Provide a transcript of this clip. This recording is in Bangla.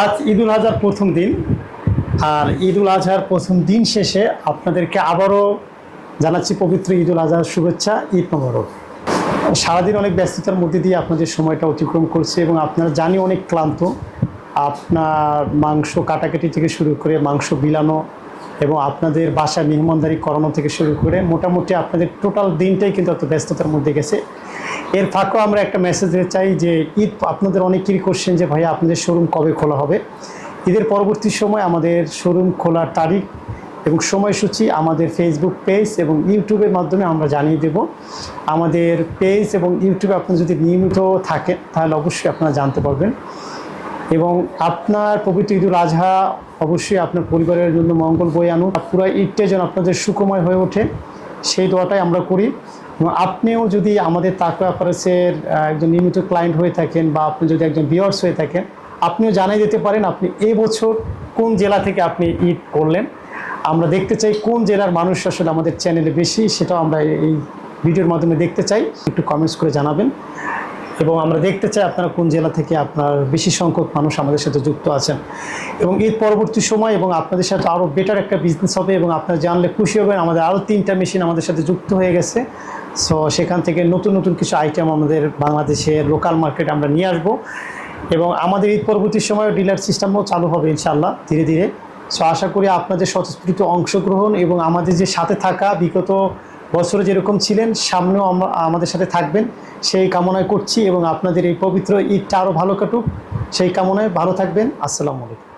আজ ঈদুল আজহার প্রথম দিন। আর ঈদুল আজহার প্রথম দিন শেষে আপনাদেরকে আবারও জানাচ্ছি পবিত্র ঈদুল আজহার শুভেচ্ছা, ঈদ মোবারক। সারাদিন অনেক ব্যস্ততার মধ্যে দিয়ে আপনাদের সময়টা অতিক্রম করছে এবং আপনারা জানি অনেক ক্লান্ত। আপনার মাংস কাটাকাটি থেকে শুরু করে মাংস বিলানো এবং আপনাদের বাসায় মেহমানদারি করানো থেকে শুরু করে মোটামুটি আপনাদের টোটাল দিনটাই কিন্তু এত ব্যস্ততার মধ্যে গেছে। এর ফাঁকেও আমরা একটা মেসেজ দিতে চাই যে, ঈদ আপনাদের অনেকেরই কোশ্চেন যে, ভাইয়া, আপনাদের শোরুম কবে খোলা হবে? ঈদের পরবর্তী সময় আমাদের শোরুম খোলার তারিখ এবং সময়সূচি আমাদের ফেসবুক পেজ এবং ইউটিউবের মাধ্যমে আমরা জানিয়ে দেব। আমাদের পেজ এবং ইউটিউবে আপনি যদি নিয়মিত থাকেন, তাহলে অবশ্যই আপনারা জানতে পারবেন। এবং আপনার পবিত্র ঈদুল আজহা অবশ্যই আপনার পরিবারের জন্য মঙ্গল বই আনুন পুরো ঈদটা যেন আপনাদের সুখময় হয়ে ওঠে। সেই দোয়াটাই আমরা করি। আপনিও যদি আমাদের তাকওয়া ফরেসের একজন নিয়মিত ক্লায়েন্ট হয়ে থাকেন বা আপনি যদি একজন বিয়ার্স হয়ে থাকেন, আপনিও জানাই দিতে পারেন আপনি এবছর বছর কোন জেলা থেকে আপনি ঈদ করলেন। আমরা দেখতে চাই কোন জেলার মানুষ আসলে আমাদের চ্যানেলে বেশি, সেটাও আমরা এই ভিডিওর মাধ্যমে দেখতে চাই। একটু কমেন্টস করে জানাবেন। এবং আমরা দেখতে চাই আপনারা কোন জেলা থেকে আপনার বেশি সংখ্যক মানুষ আমাদের সাথে যুক্ত আছেন। এবং এর পরবর্তী সময় এবং আপনাদের সাথে আরও বেটার একটা বিজনেস হবে এবং আপনারা জানলে খুশি হবেন, আমাদের আরও তিনটা মেশিন আমাদের সাথে যুক্ত হয়ে গেছে। সো সেখান থেকে নতুন নতুন কিছু আইটেম আমাদের বাংলাদেশের লোকাল মার্কেটে আমরা নিয়ে আসব। এবং আমাদের ঈদ পরবর্তী সময় ডিলার সিস্টেমও চালু হবে ইনশাল্লাহ ধীরে ধীরে। সো আশা করি আপনাদের স্বতঃস্ফূর্ত অংশগ্রহণ এবং আমাদের যে সাথে থাকা বিগত বছরে যেরকম ছিলেন, সামনেও আমাদের সাথে থাকবেন। সেই কামনায় করছি এবং আপনাদের এই পবিত্র ঈদটা আরও ভালো কাটুক। সেই কামনায় ভালো থাকবেন। আসসালামু আলাইকুম।